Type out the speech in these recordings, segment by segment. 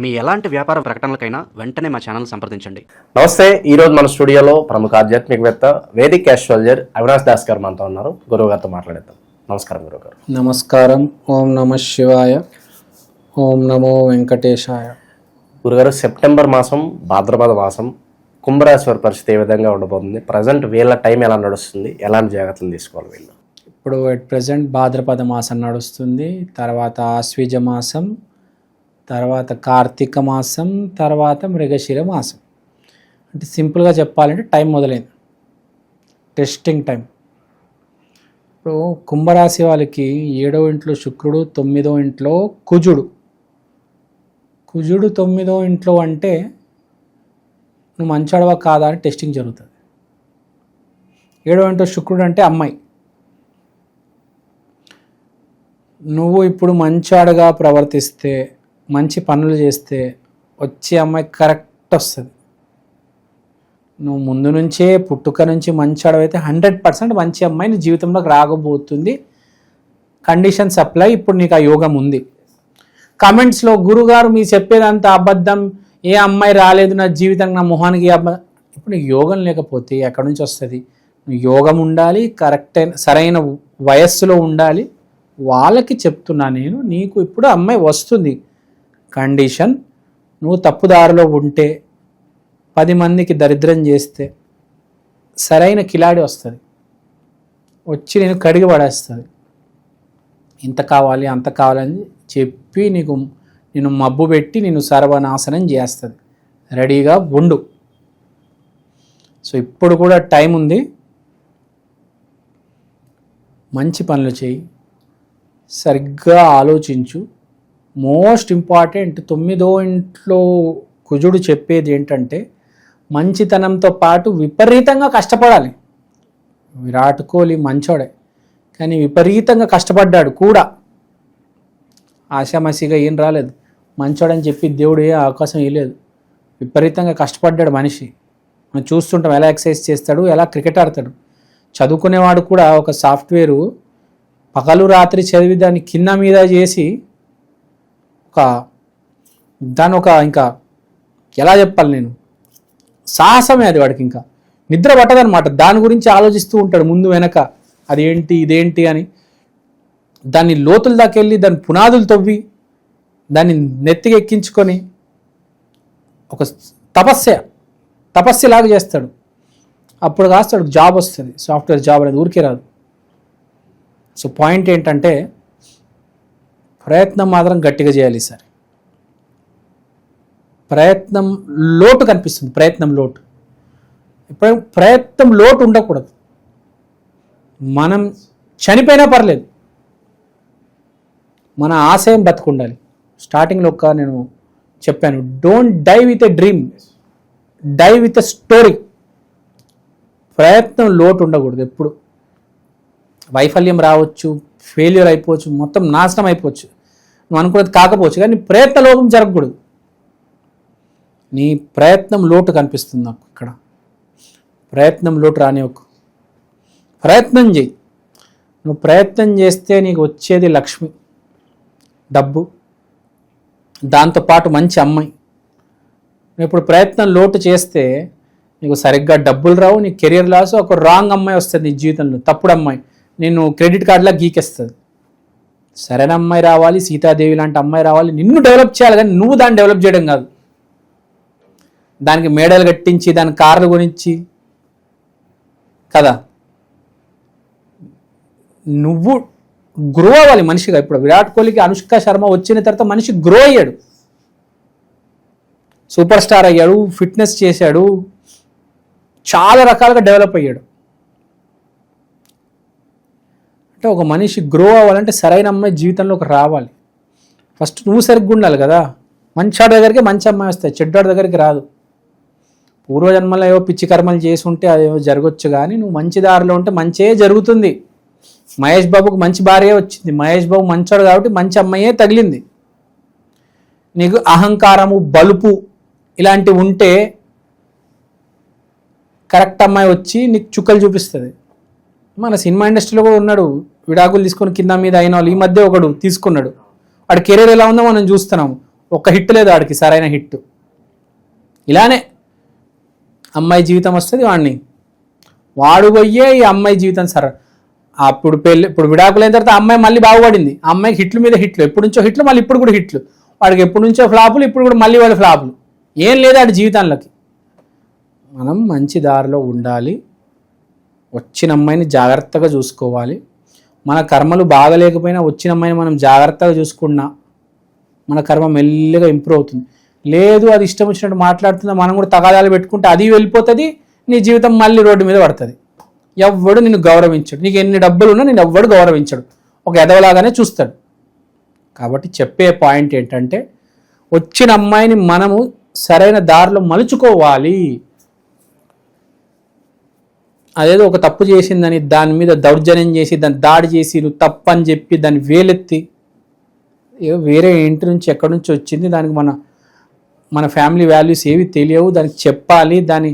మీ ఎలాంటి వ్యాపార ప్రకటనలకైనా వెంటనే మా ఛానల్ సంప్రదించండి. నమస్తే ఈ రోజు మన స్టూడియోలో ప్రముఖ ఆధ్యాత్మికవేత్త వేదిక్ ఆస్ట్రాలజర్ అవినాష్ దాస్ గారు మనతో ఉన్నారు. గురువు గారితో మాట్లాడేద్దాం. నమస్కారం గురువు గారు. నమస్కారం. ఓం నమ శివాయ. ఓం నమో వెంకటేశాయ. గురుగారు సెప్టెంబర్ మాసం భాద్రపద మాసం కుంభరాశి వారి పరిస్థితి ఏ విధంగా ఉండబోతుంది? ప్రజెంట్ వీళ్ళ టైం ఎలా నడుస్తుంది? ఎలాంటి జాగ్రత్తలు తీసుకోవాలి వీళ్ళు? ఇప్పుడు అట్ ప్రజెంట్ భాద్రపద మాసం నడుస్తుంది. తర్వాత ఆశ్వీజ మాసం తర్వాత కార్తీక మాసం తర్వాత మృగశిర మాసం. అంటే సింపుల్గా చెప్పాలంటే టైం మొదలైంది. టెస్టింగ్ టైం ఇప్పుడు కుంభరాశి వాళ్ళకి ఏడో ఇంట్లో శుక్రుడు తొమ్మిదో ఇంట్లో కుజుడు. కుజుడు తొమ్మిదో ఇంట్లో అంటే నువ్వు మంచాడవా కాదా అని టెస్టింగ్ జరుగుతుంది. ఏడో ఇంట్లో శుక్రుడు అంటే అమ్మాయి. నువ్వు ఇప్పుడు మంచాడుగా ప్రవర్తిస్తే మంచి పనులు చేస్తే వచ్చే అమ్మాయి కరెక్ట్ వస్తుంది. నువ్వు ముందు నుంచే పుట్టుక నుంచి మంచి అడవైతే హండ్రెడ్ పర్సెంట్ మంచి అమ్మాయి నీ జీవితంలోకి రాకపోతుంది. కండిషన్ సప్లై ఇప్పుడు నీకు ఆ యోగం ఉంది. కమెంట్స్లో గురుగారు మీ చెప్పేదంతా అబద్ధం. ఏ అమ్మాయి రాలేదు నా జీవితం నా మొహానికి అబ్బాయి ఇప్పుడు నీకు యోగం లేకపోతే ఎక్కడి నుంచి వస్తుంది? నువ్వు యోగం ఉండాలి కరెక్ట్ అయిన సరైన వయస్సులో ఉండాలి. వాళ్ళకి చెప్తున్నా నేను నీకు ఇప్పుడు అమ్మాయి వస్తుంది. కండిషన్. నువ్వు తప్పుదారిలో ఉంటే పది మందికి దరిద్రం చేస్తే సరైన కిలాడి వస్తుంది. వచ్చి నేను కడిగి పడేస్తుంది. ఇంత కావాలి అంత కావాలని చెప్పి నీకు నేను మబ్బు పెట్టి నేను సర్వనాశనం చేస్తుంది. రెడీగా ఉండు. సో ఇప్పుడు కూడా టైం ఉంది. మంచి పనులు చేయి. సరిగ్గా ఆలోచించు. మోస్ట్ ఇంపార్టెంట్ తొమ్మిదో ఇంట్లో కుజుడు చెప్పేది ఏంటంటే మంచితనంతో పాటు విపరీతంగా కష్టపడాలి. విరాట్ కోహ్లీ మంచోడే కానీ విపరీతంగా కష్టపడ్డాడు కూడా. ఆశామాసిగా ఏం రాలేదు. మంచోడని చెప్పి దేవుడు ఏ అవకాశం ఇవ్వలేదు విపరీతంగా కష్టపడ్డాడు మనిషి. మనం చూస్తుంటాం ఎలా ఎక్సర్సైజ్ చేస్తాడు ఎలా క్రికెట్ ఆడతాడు. చదువుకునేవాడు కూడా ఒక సాఫ్ట్వేరు పగలు రాత్రి చదివి దాన్ని కింద మీద చేసి ఒక దాని ఒక ఇంకా ఎలా చెప్పాలి నేను? సాహసమే అది వాడికి ఇంకా. నిద్ర పట్టదనమాట దాని గురించి ఆలోచిస్తూ ఉంటాడు ముందు వెనక. అదేంటి ఇదేంటి అని. దాన్ని లోతుల దాకా వెళ్ళి దాని పునాదులు తవ్వి దాన్ని నెత్తికి ఎక్కించుకొని ఒక తపస్య తపస్యలాగా చేస్తాడు. అప్పుడు కాస్తాడు జాబ్ వస్తుంది. సాఫ్ట్వేర్ జాబ్ అనేది ఊరికే రాదు. సో పాయింట్ ఏంటంటే ప్రయత్నం మాత్రం గట్టిగా చేయాలి సార్. ప్రయత్నం లోటు కనిపిస్తుంది ప్రయత్నం లోటు. ఇప్పుడు ప్రయత్నం లోటు ఉండకూడదు. మనం చనిపోయినా పర్లేదు. మన ఆశయం బతుకుండాలి. స్టార్టింగ్లో ఒక నేను చెప్పాను don't die with a dream die with a story ప్రయత్నం లోటు ఉండకూడదు ఎప్పుడు. వైఫల్యం రావచ్చు ఫెయిల్యూర్ అయిపోవచ్చు మొత్తం నాశనం అయిపోవచ్చు. నువ్వు అనుకున్నది కాకపోవచ్చు కానీ నీ ప్రయత్న లోపం జరగకూడదు. నీ ప్రయత్నం లోటు కనిపిస్తుంది నాకు ఇక్కడ. ప్రయత్నం లోటు రానివ్వకు. ప్రయత్నం చేయి. నువ్వు ప్రయత్నం చేస్తే నీకు వచ్చేది లక్ష్మి డబ్బు దాంతోపాటు మంచి అమ్మాయి. నువ్వు ఇప్పుడు ప్రయత్నం లోటు చేస్తే నీకు సరిగ్గా డబ్బులు రావు నీ కెరియర్ లాస్ ఒక రాంగ్ అమ్మాయి వస్తుంది నీ జీవితంలో తప్పుడు అమ్మాయి. నేను క్రెడిట్ కార్డులా గీకేస్తుంది సరైన అమ్మాయి రావాలి సీతాదేవి లాంటి అమ్మాయి రావాలి నిన్ను డెవలప్ చేయాలి కానీ నువ్వు దాన్ని డెవలప్ చేయడం కాదు. దానికి మేడలు కట్టించి దాని కార్లు గురించి కదా? నువ్వు గ్రో అవ్వాలి మనిషిగా. ఇప్పుడు విరాట్ కోహ్లీకి అనుష్క శర్మ వచ్చిన తర్వాత మనిషి గ్రో అయ్యాడు. సూపర్ స్టార్ అయ్యాడు ఫిట్నెస్ చేశాడు చాలా రకాలుగా డెవలప్ అయ్యాడు. అంటే ఒక మనిషి గ్రో అవ్వాలంటే సరైన అమ్మాయి జీవితంలోకి రావాలి. ఫస్ట్ నువ్వు సరిగ్గా ఉండాలి కదా. మంచాడు దగ్గరికి మంచి అమ్మాయి వస్తాయి. చెడ్డాడు దగ్గరికి రాదు. పూర్వజన్మలో ఏవో పిచ్చి కర్మలు చేసి ఉంటే అదేవో జరగచ్చు కానీ నువ్వు మంచి దారిలో ఉంటే మంచే జరుగుతుంది. మహేష్ బాబుకు మంచి భార్య వచ్చింది. మహేష్ బాబు మంచోడు కాబట్టి మంచి అమ్మాయే తగిలింది. నీకు అహంకారము బలుపు ఇలాంటివి ఉంటే కరెక్ట్ అమ్మాయి వచ్చి నీకు చుక్కలు చూపిస్తుంది. మన సినిమా ఇండస్ట్రీలో కూడా ఉన్నాడు. విడాకులు తీసుకొని కింద మీద అయిన వాళ్ళు ఈ మధ్య ఒకడు తీసుకున్నాడు. వాడి కెరీర్ ఎలా ఉందో మనం చూస్తున్నాము. ఒక్క హిట్ లేదు ఆడికి సరైన హిట్. ఇలానే అమ్మాయి జీవితం వస్తుంది వాడిని వాడు పోయే ఈ అమ్మాయి జీవితం సర అప్పుడు పెళ్ళి ఇప్పుడు విడాకులైన తర్వాత అమ్మాయి మళ్ళీ బాగుపడింది. అమ్మాయి అమ్మాయికి హిట్లు మీద హిట్లు ఎప్పటి నుంచో హిట్లు మళ్ళీ ఇప్పుడు కూడా హిట్లు. వాడికి ఎప్పటి నుంచో ఫ్లాపులు ఇప్పుడు కూడా మళ్ళీ వాడి ఫ్లాపులు. ఏం లేదు ఆడి జీవితంలోకి మనం మంచి దారిలో ఉండాలి. వచ్చిన అమ్మాయిని జాగ్రత్తగా చూసుకోవాలి. మన కర్మలు బాగలేకపోయినా వచ్చిన అమ్మాయిని మనం జాగ్రత్తగా చూసుకున్నా మన కర్మ మెల్లిగా ఇంప్రూవ్ అవుతుంది. లేదు అది ఇష్టం వచ్చినట్టు మాట్లాడుతున్నా మనం కూడా తగాదాలు పెట్టుకుంటే అది వెళ్ళిపోతుంది నీ జీవితం మళ్ళీ రోడ్డు మీద పడుతుంది. ఎవ్వడు నిన్ను గౌరవించడు. నీకు ఎన్ని డబ్బులు ఉన్నా నేను ఎవ్వడు గౌరవించడు. ఒక ఎదవలాగానే చూస్తాడు. కాబట్టి చెప్పే పాయింట్ ఏంటంటే వచ్చిన అమ్మాయిని మనము సరైన దారిలో మలుచుకోవాలి. అదేదో ఒక తప్పు చేసిందని దాని మీద దౌర్జన్యం చేసి దాన్ని దాడి చేసి నువ్వు తప్పు అని చెప్పి దాన్ని వేలెత్తి ఏదో వేరే ఇంటి నుంచి ఎక్కడి నుంచి వచ్చింది దానికి మన మన ఫ్యామిలీ వాల్యూస్ ఏవి తెలియవు దానికి చెప్పాలి దాన్ని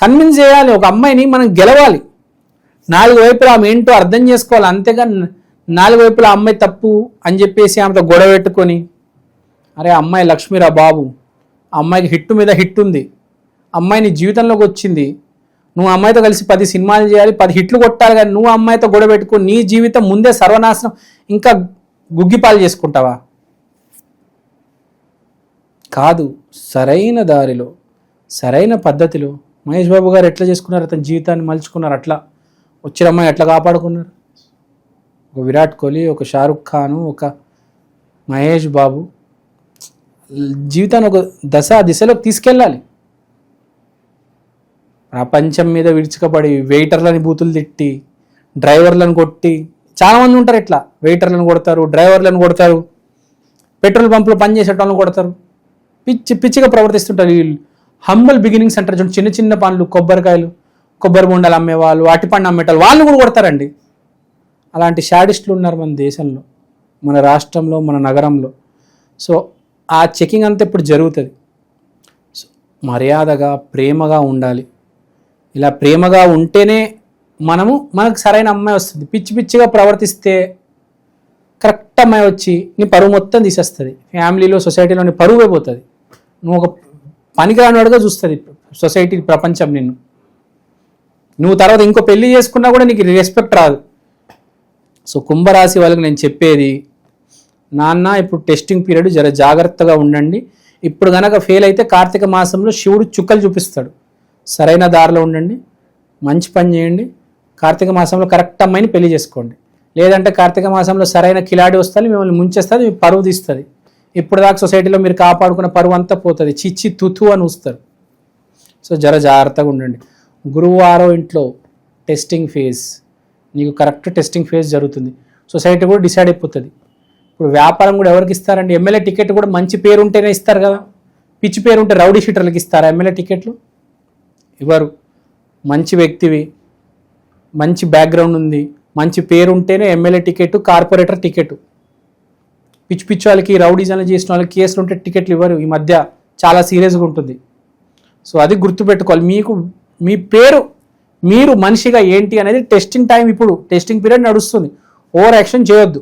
కన్విన్స్ చేయాలి. ఒక అమ్మాయిని మనం గెలవాలి. నాలుగు వైపులా ఆమె ఏంటో అర్థం చేసుకోవాలి. అంతేగాని నాలుగు వైపులా అమ్మాయి తప్పు అని చెప్పేసి ఆమెతో గొడవ పెట్టుకొని అరే అమ్మాయి లక్ష్మీరా బాబు అమ్మాయికి హిట్టు మీద హిట్ ఉంది అమ్మాయిని జీవితంలోకి వచ్చింది నువ్వు అమ్మాయితో కలిసి పది సినిమాలు చేయాలి పది హిట్లు కొట్టాలి కానీ నువ్వు అమ్మాయితో గొడవ పెట్టుకో నీ జీవితం ముందే సర్వనాశనం. ఇంకా గుగ్గిపాలు చేసుకుంటావా? కాదు సరైన దారిలో సరైన పద్ధతిలో మహేష్ బాబు గారు ఎట్లా చేసుకున్నారు? అతని జీవితాన్ని మలుచుకున్నారు అట్లా. వచ్చిన అమ్మాయి ఎట్లా కాపాడుకున్నారు? ఒక విరాట్ కోహ్లీ ఒక షారుఖ్ ఖాను ఒక మహేష్ బాబు. జీవితాన్ని ఒక దశ దిశలోకి తీసుకెళ్ళాలి. ప్రపంచం మీద విడుచుకపడి వెయిటర్లని బూతులు తిట్టి డ్రైవర్లను కొట్టి చాలామంది ఉంటారు ఇట్లా. వెయిటర్లను కొడతారు డ్రైవర్లను కొడతారు పెట్రోల్ పంపులో పనిచేసే వాళ్ళని కొడతారు. పిచ్చి పిచ్చిగా ప్రవర్తిస్తుంటారు వీళ్ళు. హంబల్ బిగినింగ్స్ అంటారు చూడండి చిన్న చిన్న పనులు కొబ్బరికాయలు కొబ్బరి బొండాలు అమ్మేవాళ్ళు అట్టి పండు అమ్మేటాలు వాళ్ళు కూడా కొడతారండి. అలాంటి షాడిస్టులు ఉన్నారు మన దేశంలో మన రాష్ట్రంలో మన నగరంలో. సో ఆ చెకింగ్ అంతా ఇప్పుడు జరుగుతుంది. మర్యాదగా ప్రేమగా ఉండాలి. ఇలా ప్రేమగా ఉంటేనే మనము మనకు సరైన అమ్మాయి వస్తుంది. పిచ్చి పిచ్చిగా ప్రవర్తిస్తే కరెక్ట్ అమ్మాయి వచ్చి నీ పరువు మొత్తం తీసేస్తుంది. ఫ్యామిలీలో సొసైటీలో నీ పరువు అయిపోతుంది నువ్వు ఒక పనికిరానివాడుగా చూస్తుంది సొసైటీ ప్రపంచం నిన్ను. నువ్వు తర్వాత ఇంకో పెళ్ళి చేసుకున్నా కూడా నీకు రెస్పెక్ట్ రాదు. సో కుంభరాశి వాళ్ళకి నేను చెప్పేది నాన్న ఇప్పుడు టెస్టింగ్ పీరియడ్ జర జాగ్రత్తగా ఉండండి. ఇప్పుడు కనుక ఫెయిల్ అయితే కార్తీక మాసంలో శివుడు చుక్కలు చూపిస్తాడు. సరైన దారిలో ఉండండి మంచి పని చేయండి కార్తీక మాసంలో కరెక్ట్ అమ్మాయిని పెళ్ళి చేసుకోండి. లేదంటే కార్తీక మాసంలో సరైన కిలాడి వస్తుంది మిమ్మల్ని ముంచేస్తుంది మీ పరువు తీస్తుంది. ఇప్పుడు దాకా సొసైటీలో మీరు కాపాడుకున్న పరువు అంతా పోతుంది. చిచ్చి తుతు అని వస్తారు సో జర జాగ్రత్తగా ఉండండి. గురువారం ఇంట్లో టెస్టింగ్ ఫేజ్ నీకు కరెక్ట్ టెస్టింగ్ ఫేజ్ జరుగుతుంది. సొసైటీ కూడా డిసైడ్ అయిపోతుంది. ఇప్పుడు వ్యాపారం కూడా ఎవరికి ఇస్తారండి? ఎమ్మెల్యే టికెట్ కూడా మంచి పేరు ఉంటేనే ఇస్తారు కదా. పిచ్చి పేరు ఉంటే రౌడీ షీటర్లకు ఇస్తారా? ఎమ్మెల్యే టికెట్లు ఇవ్వరు. మంచి వ్యక్తివి మంచి బ్యాక్గ్రౌండ్ ఉంది మంచి పేరు ఉంటేనే ఎమ్మెల్యే టికెట్ కార్పొరేటర్ టికెట్ పిచ్చి పిచ్చి వాళ్ళకి రౌడీజన్లు చేసిన వాళ్ళకి కేసులు ఉంటే టికెట్లు ఇవ్వరు. ఈ మధ్య చాలా సీరియస్గా ఉంటుంది. సో అది గుర్తుపెట్టుకోవాలి. మీకు మీ పేరు మీరు మనిషిగా ఏంటి అనేది టెస్టింగ్ టైం ఇప్పుడు టెస్టింగ్ పీరియడ్ నడుస్తుంది. ఓవర్ యాక్షన్ చేయొద్దు.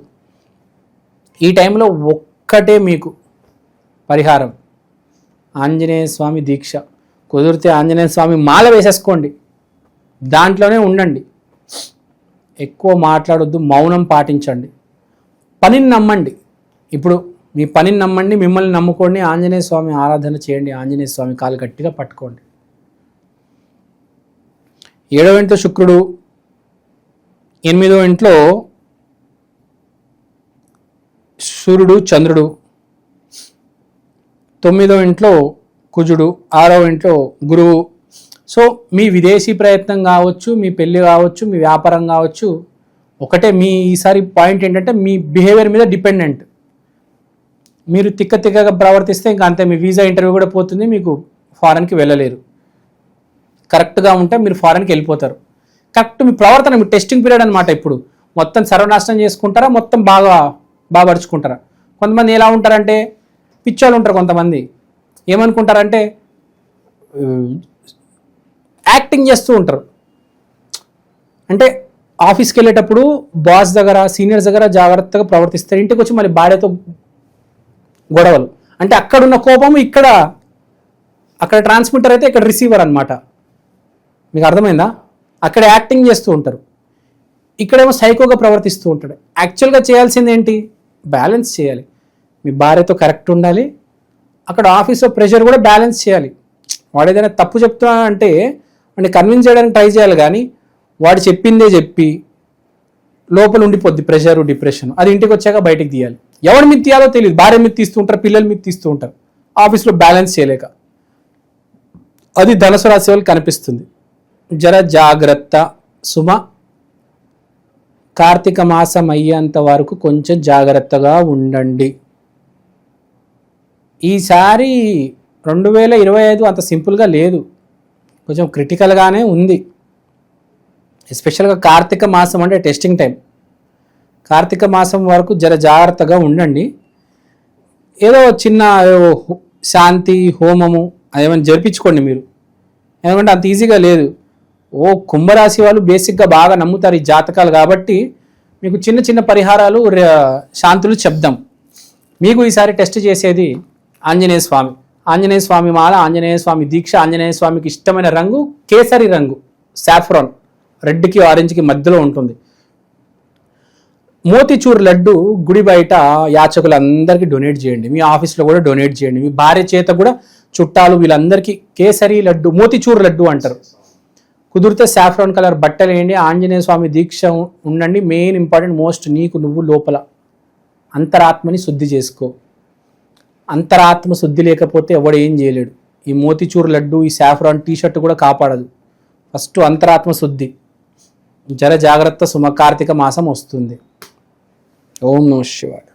ఈ టైంలో ఒక్కటే మీకు పరిహారం. ఆంజనేయ స్వామి దీక్ష. కుదిరితే ఆంజనేయ స్వామి మాల వేసేసుకోండి. దాంట్లోనే ఉండండి. ఎక్కువ మాట్లాడొద్దు మౌనం పాటించండి. పనిని నమ్మండి. ఇప్పుడు మీ పనిని నమ్మండి మిమ్మల్ని నమ్ముకోండి ఆంజనేయ స్వామి ఆరాధన చేయండి ఆంజనేయ స్వామి కాలు గట్టిగా పట్టుకోండి. ఏడవ ఇంట్లో శుక్రుడు ఎనిమిదో ఇంట్లో సూర్యుడు చంద్రుడు తొమ్మిదో ఇంట్లో కుజుడు ఆరో ఇంట్లో గురువు. సో మీ విదేశీ ప్రయత్నం కావచ్చు మీ పెళ్ళి కావచ్చు మీ వ్యాపారం కావచ్చు ఒకటే మీ ఈసారి పాయింట్ ఏంటంటే మీ బిహేవియర్ మీద డిపెండెంట్. మీరు తిక్క తిక్కగా ప్రవర్తిస్తే ఇంకా అంతే మీ వీసా ఇంటర్వ్యూ కూడా పోతుంది మీకు ఫారెన్కి వెళ్ళలేరు. కరెక్ట్గా ఉంటే మీరు ఫారెన్కి వెళ్ళిపోతారు. కరెక్ట్ మీ ప్రవర్తన మీ టెస్టింగ్ పీరియడ్ అనమాట ఇప్పుడు. మొత్తం సర్వనాశనం చేసుకుంటారా మొత్తం బాగా బాగా పరుచుకుంటారా కొంతమంది ఎలా ఉంటారంటే పిచ్చోళ్ళు ఉంటారు కొంతమంది. ఏమనుకుంటారంటే యాక్టింగ్ చేస్తూ ఉంటారు. అంటే ఆఫీస్కి వెళ్ళేటప్పుడు బాస్ దగ్గర సీనియర్స్ దగ్గర జాగ్రత్తగా ప్రవర్తిస్తారు. ఇంటికి వచ్చి మళ్ళీ భార్యతో గొడవలు. అంటే అక్కడున్న కోపం ఇక్కడ అక్కడ ట్రాన్స్మిటర్ అయితే ఇక్కడ రిసీవర్ అనమాట మీకు అర్థమైందా? అక్కడ యాక్టింగ్ చేస్తూ ఉంటారు. ఇక్కడేమో సైకోగా ప్రవర్తిస్తూ ఉంటాడు. యాక్చువల్గా చేయాల్సింది ఏంటి బ్యాలెన్స్ చేయాలి. మీ భార్యతో కరెక్ట్ ఉండాలి. అక్కడ ఆఫీస్లో ప్రెషర్ కూడా బ్యాలెన్స్ చేయాలి. వాడు ఏదైనా తప్పు చెప్తున్నా అంటే వాడిని కన్విన్స్ చేయడానికి ట్రై చేయాలి కానీ వాడు చెప్పిందే చెప్పి లోపల ఉండిపోద్ది ప్రెషర్ డిప్రెషన్ అది ఇంటికి వచ్చాక బయటికి తీయాలి. ఎవరి మీద తీయాలో తెలియదు. భార్య మీద తీస్తూ ఉంటారు పిల్లల మీద తీస్తూ ఉంటారు. ఆఫీస్లో బ్యాలెన్స్ చేయలేక. అది ధనుసు రాశి వాళ్ళు కనిపిస్తుంది. జర జాగ్రత్త సుమ. కార్తీక మాసం అయ్యేంత వరకు కొంచెం జాగ్రత్తగా ఉండండి. ఈసారి రెండు వేల ఇరవై ఐదు అంత సింపుల్గా లేదు. కొంచెం క్రిటికల్గానే ఉంది. ఎస్పెషల్గా కార్తీక మాసం అంటే టెస్టింగ్ టైం కార్తీక మాసం వరకు జర జాగ్రత్తగా ఉండండి. ఏదో చిన్న హో- శాంతి హోమము అదేమైనా జరిపించుకోండి మీరు. ఎందుకంటే అంత ఈజీగా లేదు. ఓ కుంభరాశి వాళ్ళు బేసిక్గా బాగా నమ్ముతారు ఈ జాతకాలు కాబట్టి మీకు చిన్న చిన్న పరిహారాలు శాంతులు చెప్దాం. మీకు ఈసారి టెస్ట్ చేసేది ఆంజనేయ స్వామి. ఆంజనేయ స్వామి మాల ఆంజనేయ స్వామి దీక్ష ఆంజనేయ స్వామికి ఇష్టమైన రంగు కేసరి రంగు సాఫ్రాన్ రెడ్కి ఆరెంజ్కి మధ్యలో ఉంటుంది. మోతిచూర్ లడ్డు గుడి బయట యాచకులందరికీ డొనేట్ చేయండి. మీ ఆఫీస్లో కూడా డొనేట్ చేయండి. మీ భార్య చేత కూడా చుట్టాలు వీళ్ళందరికీ కేసరి లడ్డు మోతిచూర్ లడ్డు అంటారు. కుదిరితే సాఫ్రాన్ కలర్ బట్టలు వేయండి. ఆంజనేయ స్వామి దీక్ష ఉండండి. మెయిన్ ఇంపార్టెంట్ మోస్ట్ నీకు నువ్వు లోపల. అంతరాత్మని శుద్ధి చేసుకో. అంతరాత్మ శుద్ధి లేకపోతే ఎవడు ఏం చేయలేడు. ఈ మోతిచూర్ లడ్డు ఈ సాఫ్రాన్ టీ షర్ట్ కూడా కాపాడదు. ఫస్ట్ అంతరాత్మ శుద్ధి. జర జాగ్రత్త సుమ కార్తీక మాసం వస్తుంది. ఓం నమ శివాయ.